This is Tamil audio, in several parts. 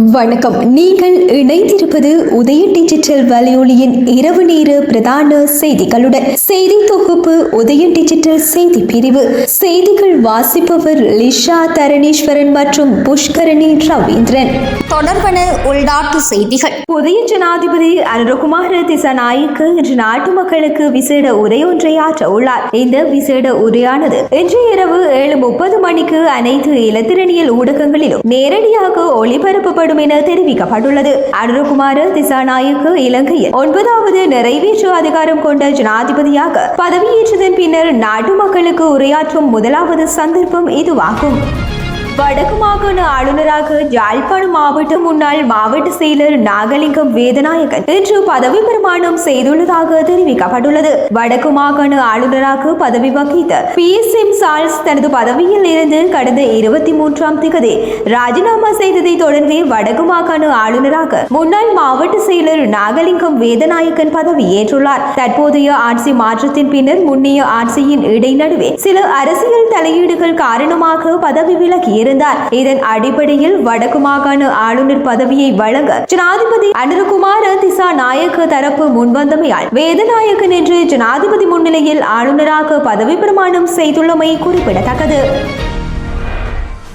வணக்கம். நீங்கள் இணைந்திருப்பது உதய டிஜிட்டல் வலையொலியின் இரவு நேர பிரதான செய்திகளுடன் செய்தி தொகுப்பு உதய டிஜிட்டல் செய்தி பிரிவு. செய்திகள் வாசிப்பவர் லிஷா தரணீஸ்வரன் மற்றும் புஷ்கரணி ரவீந்திரன். தொடர்பன உள்நாட்டு செய்திகள். புதிய ஜனாதிபதி அனுரகுமார திசாநாயக்கு இன்று நாட்டு மக்களுக்கு விசேட உரையொன்றை ஆற்ற உள்ளார். இந்த விசேட உரையானது இன்று இரவு ஏழு முப்பது மணிக்கு அனைத்து இலத்திரனியல் ஊடகங்களிலும் நேரடியாக ஒளிபரப்பப்படும் என தெரிவிக்கப்பட்டுள்ளது. அனுரகுமார திசாநாயக்கு இலங்கையில் ஒன்பதாவது நிறைவேற்று அதிகாரம் கொண்ட ஜனாதிபதியாக பதவியேற்றதன் பின்னர் நாட்டு மக்களுக்கு உரையாற்றும் முதலாவது சந்தர்ப்பம் இதுவாகும். வடக்கு மாகாண ஆளுநராக யாழ்ப்பாணம் மாவட்ட முன்னாள் மாவட்ட செயலர் நாகலிங்கம் வேதநாயகன் இன்று பதவி பிரமாணம் செய்துள்ளதாக தெரிவிக்கப்பட்டுள்ளது. வடக்கு மாகாண ஆளுநராக பதவி வகித்த பி எஸ் எம் சால்ஸ் தனது பதவியில் இருந்து கடந்த இருபத்தி மூன்றாம் திகதி ராஜினாமா செய்ததை தொடர்ந்து வடக்கு மாகாண ஆளுநராக முன்னாள் மாவட்ட செயலர் நாகலிங்கம் வேதநாயகன் பதவி ஏற்றுள்ளார். தற்போதைய ஆட்சி மாற்றத்தின் பின்னர் முன்னைய ஆட்சியின் இடைநடுவே சில அரசியல் தலையீடுகள் காரணமாக பதவி விலகிய இருந்தார். இதன் அடிப்படையில் வடக்கு மாகாண ஆளுநர் பதவியை வழங்க ஜனாதிபதி அனுரகுமார திசா நாயக்க தரப்பு முன்வந்தமையால் வேதநாயகன் என்று ஜனாதிபதி முன்னிலையில் ஆளுநராக பதவி பிரமாணம் செய்துள்ளமை குறிப்பிடத்தக்கது.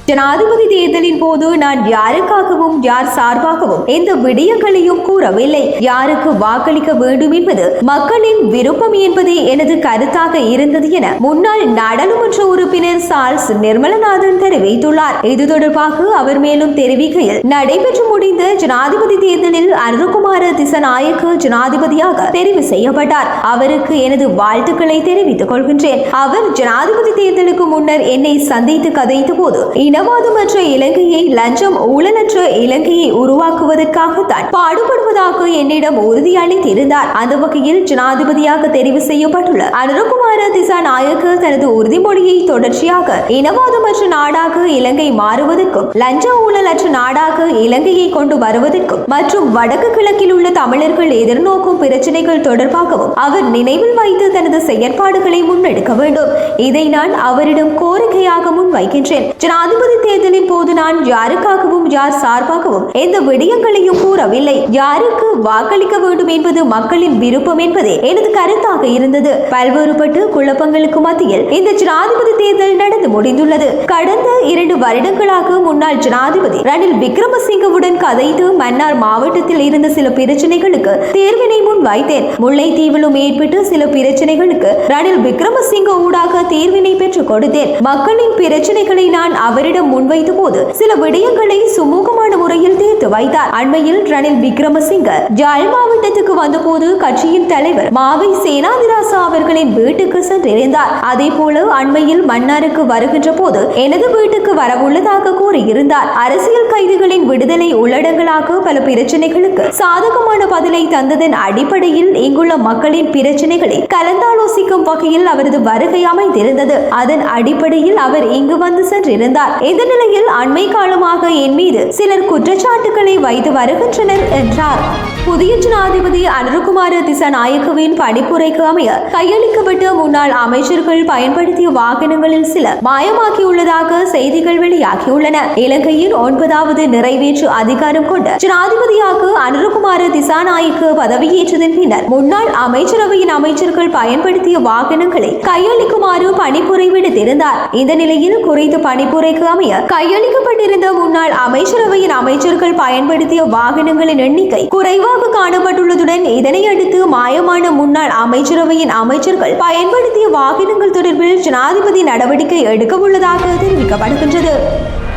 ஜனாதிபதி தேர்தலின் போது நான் யாருக்காகவும் யார் சார்பாகவும் எந்த விடயங்களையும் கூறவில்லை. யாருக்கு வாக்களிக்க வேண்டும் என்பது மக்களின் விருப்பம் என்பதே எனது கருத்தாக இருந்தது என முன்னாள் நாடாளுமன்ற உறுப்பினர் சார்ஸ் நிர்மலநாதன் தெரிவித்துள்ளார். இது தொடர்பாக அவர் மேலும் தெரிவிக்கையில் நடைபெற்று முடிந்த ஜனாதிபதி தேர்தலில் அனுரகுமார திசநாயக்க ஜனாதிபதியாக தெரிவு செய்யப்பட்டார். அவருக்கு எனது வாழ்த்துக்களை தெரிவித்துக் கொள்கின்றேன். அவர் ஜனாதிபதி தேர்தலுக்கு முன்னர் என்னை சந்தித்து கதைத்த போது இனவாதமற்ற இலங்கையை லஞ்சம் ஊழலற்ற இலங்கையை உருவாக்குவதற்காகத்தான் பாடுபடுவதாக என்னிடம் உறுதியளித்திருந்தார் அந்த வகையில் ஜனாதிபதியாக தெரிவு செய்யப்பட்டுள்ள அனுரகுமார திசா நாயக்க தனது உறுதிமொழியை தொடர்ச்சியாக இனவாதமற்ற நாடாக இலங்கை மாறுவதற்கும் லஞ்ச ஊழலற்ற நாடாக இலங்கையை கொண்டு வருவதற்கும் மற்றும் வடக்கு கிழக்கில் உள்ள தமிழர்கள் எதிர்நோக்கும் பிரச்சனைகள் தொடர்பாகவும் அவர் நினைவில் வைத்து தனது செயற்பாடுகளை முன்னெடுக்க வேண்டும். இதை நான் அவரிடம் கோரிக்கையாக முன்வைக்கின்றேன். ஜனாதிபதி தேர்தலின் போது நான் யாருக்காகவும் யார் சார்பாகவும் எந்த விடயங்களையும் கூறவில்லை. யாருக்கு வாக்களிக்க வேண்டும் என்பது மக்களின் விருப்பம் என்பதே எனது கருத்தாக இருந்தது. பல்வேறுபட்டு குழப்பங்களுக்கு மத்தியில் இந்த ஜனாதிபதி தேர்தல் நடந்து முடிந்துள்ளது. கடந்த இரண்டு வருடங்களாக முன்னாள் ஜனாதிபதி ரணில் விக்ரமசிங்கவுடன் கதைத்து மன்னார் மாவட்டத்தில் இருந்த சில பிரச்சனைகளுக்கு தேர்வினை முன் வைத்தேன் முல்லைத்தீவிலும் ஏற்பட்டு சில பிரச்சனைகளுக்கு ரணில் விக்ரமசிங்க ஊடாக தேர்வினை பெற்றுக் கொடுத்தேன். மக்களின் பிரச்சனைகளை நான் அவரிடம் முன்வைத்த போது சில விடயங்களை சுமூகமான முறையில் தீர்த்து வைத்தார். அண்மையில் ரணில் விக்ரமசிங்க ஜாழ் மாவட்டத்துக்கு வந்தபோது கட்சியின் தலைவர் மாவை சேனாதிராசா அவர்களின் வீட்டுக்கு சென்றிருந்தார். அதே போல அண்மையில் மன்னாருக்கு வருகின்ற போது எனது வீட்டுக்கு வரவுள்ளதாக கூறியிருந்தார். அரசியல் கைதிகளின் விடுதலை உள்ளடங்களாக பல பிரச்சனைகளுக்கு சாதகமான பதிலை தந்ததன் அடிப்படையில் இங்குள்ள மக்களின் பிரச்சனைகளை கலந்தாலோசிக்கும் வகையில் அவரது வருகை அமைந்திருந்தது. அதன் அடிப்படையில் அவர் இங்கு வந்து சென்றிருந்தார். இந்த நிலையில் அண்மை காலமாக என் மீது சிலர் குற்றச்சாட்டுகளை வைத்து வருகின்றனர் என்றார். புதிய ஜனாதிபதி அனுருகுமார திசாநாயக்கவின் பணிப்புரைக்கு அமைய கையளிக்கப்பட்ட முன்னாள் அமைச்சர்கள் பயன்படுத்திய வாகனங்களில் சில மாயமாக்கியுள்ளதாக செய்திகள் வெளியாகியுள்ளன. இலங்கையின் ஒன்பதாவது நிறைவேற்று அதிகாரம் கொண்ட ஜனாதிபதியாக அனுருகுமார திசாநாயக்க பதவியேற்றதன் பின்னர் முன்னாள் அமைச்சரவையின் அமைச்சர்கள் பயன்படுத்திய வாகனங்களை கையளிக்குமாறு பணிப்புரை விடுத்திருந்தார். இந்த நிலையில் குறித்த பணிப்புரைக்கு அமைய கையளிக்கப்பட்டிருந்த முன்னாள் அமைச்சரவையின் அமைச்சர்கள் பயன்படுத்திய வாகனங்களின் எண்ணிக்கை குறைவாக காணப்பட்டுள்ளதுடன் இதனை அடுத்து மாயமான முன்னாள் அமைச்சரவையின் அமைச்சர்கள் பயன்படுத்திய வாகனங்கள் தொடர்பில் ஜனாதிபதி நடவடிக்கை எடுக்க உள்ளதாக தெரிவிக்கப்படுகின்றது.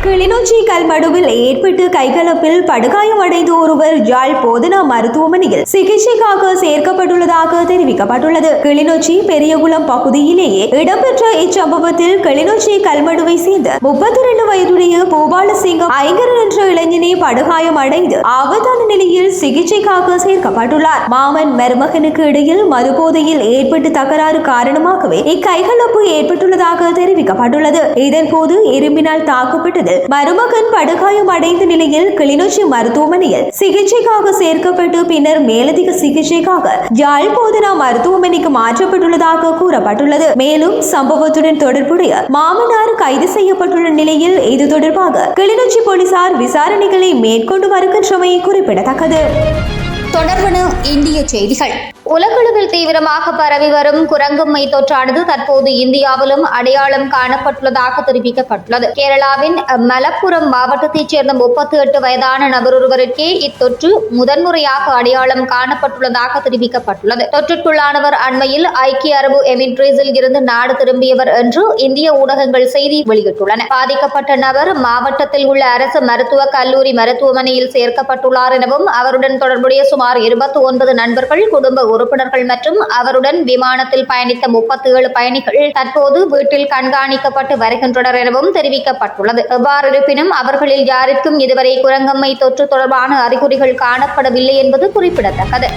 கிளிநொச்சி கல்மடுவில் ஏற்பட்டு கைகலப்பில் படுகாயமடைந்த ஒருவர் யாழ் போதனா மருத்துவமனையில் சிகிச்சைக்காக சேர்க்கப்பட்டுள்ளதாக தெரிவிக்கப்பட்டுள்ளது. கிளிநொச்சி பெரியகுளம் பகுதியிலேயே இடம்பெற்ற இச்சம்பவத்தில் கிளிநொச்சி கல்மடுவை சேர்ந்த முப்பத்தி இரண்டு வயதுடைய பூபாலசிங்கம் ஐங்கரன் இளைஞனே படுகாயமடைந்து ஆபத்தான நிலையில் சிகிச்சைக்காக சேர்க்கப்பட்டுள்ளார். மாமன் மருமகனுக்கு இடையில் மதுபோதையில் ஏற்பட்ட தகராறு காரணமாகவே இக்கைகலப்பு ஏற்பட்டுள்ளதாக தெரிவிக்கப்பட்டுள்ளது. இதன்போது இரும்பினால் தாக்கப்பட்டது மருமகன் படுகாயம் அடைந்த நிலையில் கிளிநொச்சி மருத்துவமனையில் சிகிச்சைக்காக சேர்க்கப்பட்டு பின்னர் மேலதிக சிகிச்சைக்காக யாழ் போதனா மருத்துவமனைக்கு மாற்றப்பட்டுள்ளதாக கூறப்பட்டுள்ளது. மேலும் சம்பவத்துடன் தொடர்புடைய மாமனார் கைது செய்யப்பட்டுள்ள நிலையில் இது தொடர்பாக கிளிநொச்சி போலீசார் விசாரணை விசாரணைகளை மேற்கொண்டு வருகின்றமை குறிப்பிடத்தக்கது. தொடர்பன இந்திய செய்திகள். உலகளவில் தீவிரமாக பரவி வரும் குரங்கம்மை தொற்றானது தற்போது இந்தியாவிலும் அடையாளம் காணப்பட்டுள்ளதாக தெரிவிக்கப்பட்டுள்ளது. கேரளாவின் மலப்புரம் மாவட்டத்தைச் சேர்ந்த முப்பத்தி எட்டு வயதான நபர் ஒருவருக்கே இத்தொற்று முதன்முறையாக அடையாளம் காணப்பட்டுள்ளதாக தெரிவிக்கப்பட்டுள்ளது. தொற்றுக்குள்ளானவர் அண்மையில் ஐக்கிய அரபு எமிரேட்ஸில் இருந்து நாடு திரும்பியவர் என்று இந்திய ஊடகங்கள் செய்தி வெளியிட்டுள்ளன. பாதிக்கப்பட்ட நபர் மாவட்டத்தில் உள்ள அரசு மருத்துவக் கல்லூரி மருத்துவமனையில் சேர்க்கப்பட்டுள்ளார் எனவும் அவருடன் தொடர்புடைய சுமார் இருபத்தி ஒன்பது நண்பர்கள் குடும்ப உறுப்பினர்கள் மற்றும் அவருடன் விமானத்தில் பயணித்த முப்பத்தி ஏழு பயணிகள் தற்போது வீட்டில் கண்காணிக்கப்பட்டு வருகின்றனர் எனவும் தெரிவிக்கப்பட்டுள்ளது. எவ்வாறு இருப்பினும் அவர்களில் யாருக்கும் இதுவரை குரங்கம்மை தொற்று தொடர்பான அறிகுறிகள் காணப்படவில்லை என்பது குறிப்பிடத்தக்கது.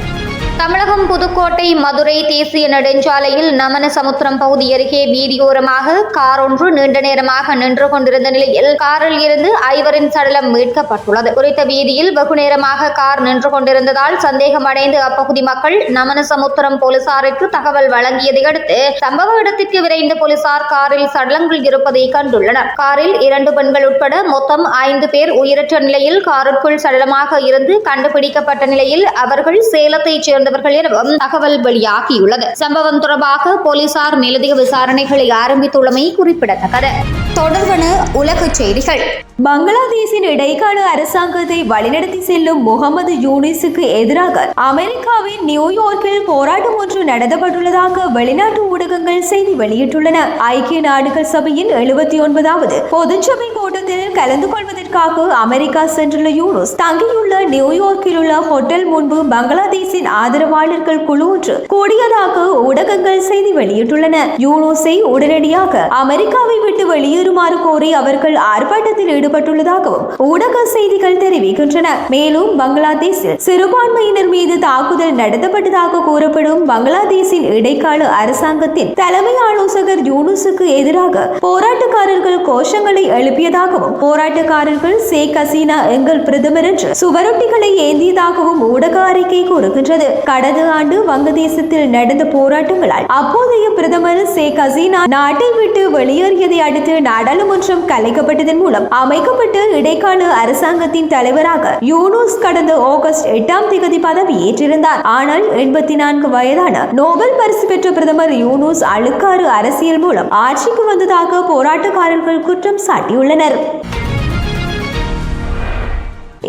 தமிழகம் புதுக்கோட்டை மதுரை தேசிய நெடுஞ்சாலையில் நமனசமுத்திரம் பகுதி அருகே வீதியோரமாக கார் ஒன்று நீண்ட நேரமாக நின்று கொண்டிருந்த நிலையில் காரில் இருந்து ஐவரின் சடலம் மீட்கப்பட்டுள்ளது. குறித்த வீதியில் வெகு நேரமாக கார் நின்று கொண்டிருந்ததால் சந்தேகமடைந்து அப்பகுதி மக்கள் நமனசமுத்திரம் போலீசாருக்கு தகவல் வழங்கியதை அடுத்து சம்பவ இடத்திற்கு விரைந்த போலீசார் காரில் சடலங்கள் இருப்பதை கண்டுள்ளனர். காரில் இரண்டு பெண்கள் உட்பட மொத்தம் ஐந்து பேர் உயிரற்ற நிலையில் காருக்குள் சடலமாக இருந்து கண்டுபிடிக்கப்பட்ட நிலையில் அவர்கள் சேலத்தைச் சேர்ந்தவர்கள் எனவும் தகவல் வெளியாகியுள்ளது. சம்பவம் தொடர்பாக போலீசார் மேலதிக விசாரணைகளை ஆரம்பித்துள்ளமை குறிப்பிடத்தக்கது. தொடர்பன உலகச் செய்திகள். பங்களாதேஷின் இடைக்கால அரசாங்கத்தை வழிநடத்தி செல்லும் முகமது யூனிஸுக்கு எதிராக அமெரிக்காவின் நியூயார்க்கில் போராட்டம் ஒன்று நடத்தப்பட்டுள்ளதாக வெளிநாட்டு ஊடகங்கள் செய்தி வெளியிட்டுள்ளன. ஐக்கிய நாடுகள் சபையின் எழுபத்தி ஒன்பதாவது பொதுச்சபை கூட்டத்தில் கலந்து கொள்வதற்காக அமெரிக்கா சென்றுள்ள யூனுஸ் தங்கியுள்ள நியூயார்க்கில் உள்ள ஹோட்டல் முன்பு பங்களாதேஷின் ஆதரவாளர்கள் குழு ஒன்று கூடியதாக ஊடகங்கள் செய்தி வெளியிட்டுள்ளன. யூனுஸை உடனடியாக அமெரிக்காவை விட்டு வெளியேறுமாறு கோரி அவர்கள் ஆர்ப்பாட்டத்தில் ஈடுபட்டுள்ளதாகவும் ஊடக செய்திகள் தெரிவிக்கின்றன. மேலும் பங்களாதேஷில் சிறுபான்மையினர் மீது தாக்குதல் நடத்தப்பட்டதாக கூறப்படும் பங்களாதேஷின் இடைக்கால அரசாங்கத்தின் தலைமை ஆலோசகர் யூனுஸுக்கு எதிராக போராட்டக்காரர்கள் கோஷங்களை எழுப்பியதாக எழுப்பியதாகவும் போராட்டக்காரர்கள் ஷேக் ஹசீனா எங்கள் பிரதமர் என்று சுவரொட்டிகளை ஏந்தியதாகவும் ஊடக அறிக்கை கூறுகின்றது. கடந்த ஆண்டு வங்கதேசத்தில் நடந்த போராட்டங்களால் அப்போதைய பிரதமர் ஷேக் ஹசீனா நாட்டை விட்டு வெளியேறியதை அடுத்து நாடாளுமன்றம் கலைக்கப்பட்டதன் மூலம் அமைக்கப்பட்ட இடைக்கால அரசாங்கத்தின் தலைவராக யூனூஸ் கடந்த ஆகஸ்ட் எட்டாம் தேதி பதவி ஏற்றிருந்தார். ஆனால் எண்பத்தி நான்கு வயதான நோபல் பரிசு பெற்ற பிரதமர் யூனூஸ் அழுக்காறு அரசியல் மூலம் ஆட்சிக்கு வந்ததாக போராட்டக்காரர்கள் குற்றம் சாட்டியுள்ளனர். Nope.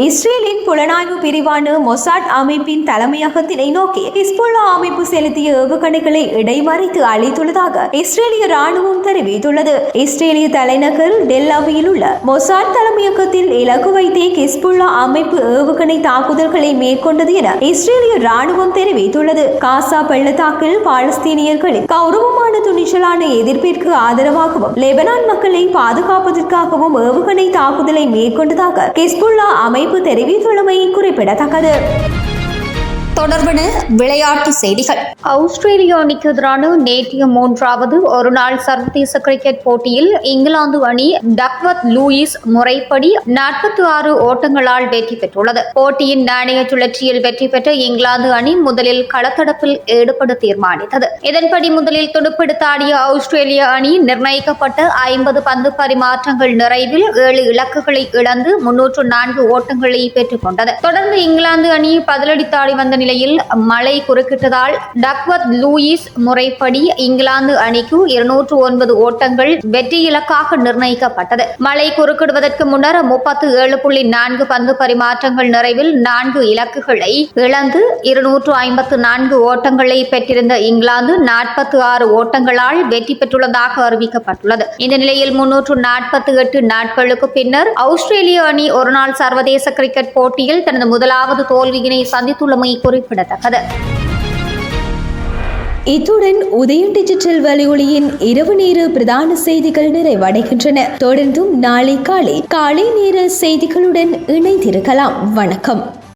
இஸ்ரேலின் புலனாய்வு பிரிவான மொசாட் அமைப்பின் தலைமையகத்தினை நோக்கி ஹிஸ்புல்லா அமைப்பு செலுத்திய ஏவுகணைகளை இடைமறித்து அளித்துள்ளதாக இஸ்ரேலிய ராணுவம் தெரிவித்துள்ளது. இஸ்ரேலிய தலைநகர் டெல்லாவியில் உள்ள மொசாட் தலைமையகத்தில் இலக்கு வைத்தே ஹிஸ்புல்லா அமைப்பு ஏவுகணை தாக்குதல்களை மேற்கொண்டது என இஸ்ரேலிய ராணுவம் தெரிவித்துள்ளது. காசா பள்ளத்தாக்கில் பாலஸ்தீனியர்களின் கௌரவமான துணிச்சலான எதிர்ப்பிற்கு ஆதரவாகவும் லெபனான் மக்களை பாதுகாப்பதற்காகவும் ஏவுகணை தாக்குதலை மேற்கொண்டதாக ஹிஸ்புல்லா அமைப்பு தெரிவித்துள்ளமை குறிப்பிடத்தக்கது. தொடர்பான விளையாட்டு செய்திகள். ஆஸ்திரேலியா அணிக்கு எதிரான நேற்றைய மூன்றாவது ஒருநாள் சர்வதேச கிரிக்கெட் போட்டியில் இங்கிலாந்து அணி டக்வத் லூயிஸ் முறைப்படி நாற்பத்தி ஆறு ஓட்டங்களால் வெற்றி பெற்றுள்ளது. போட்டியின் நாணய சுழற்சியில் வெற்றி பெற்ற இங்கிலாந்து அணி முதலில் களத்தடப்பில் ஈடுபட தீர்மானித்தது. இதன்படி முதலில் துடுப்பெடுத்து ஆடிய ஆஸ்திரேலிய அணி நிர்ணயிக்கப்பட்ட ஐம்பது பந்து பரிமாற்றங்கள் நிறைவில் ஏழு இலக்குகளை இழந்து முன்னூற்று நான்கு ஓட்டங்களை பெற்றுக் கொண்டது. தொடர்ந்து இங்கிலாந்து அணி பதிலடித்தாடி வந்த நிலையில் மழை குறுக்கிட்டதால் டக்வத் லூயிஸ் முறைப்படி இங்கிலாந்து அணிக்கு இருநூற்று ஒன்பது ஓட்டங்கள் வெற்றி இலக்காக நிர்ணயிக்கப்பட்டது. மழை குறுக்கிடுவதற்கு முன்னர் முப்பத்து ஏழு புள்ளி நான்கு பந்து பரிமாற்றங்கள் நிறைவில் நான்கு இலக்குகளை இழந்து இருநூற்று ஐம்பத்து நான்கு ஓட்டங்களை பெற்றிருந்த இங்கிலாந்து நாற்பத்தி ஆறு ஓட்டங்களால் வெற்றி பெற்றுள்ளதாக அறிவிக்கப்பட்டுள்ளது. இந்த நிலையில் முன்னூற்று நாற்பத்தி எட்டு நாட்களுக்கு பின்னர் ஆஸ்திரேலிய அணி ஒருநாள் சர்வதேச கிரிக்கெட் போட்டியில் தனது முதலாவது தோல்வியினை சந்தித்துள்ளமை குறிப்பிடத்தக்கது. இத்துடன் உதயம் டிஜிட்டல் வலையொலியின் இரவு நேர பிரதான செய்திகள் நிறைவடைகின்றன. தொடர்ந்தும் நாளை காலை காலை நேர செய்திகளுடன் இணைந்திருக்கலாம். வணக்கம்.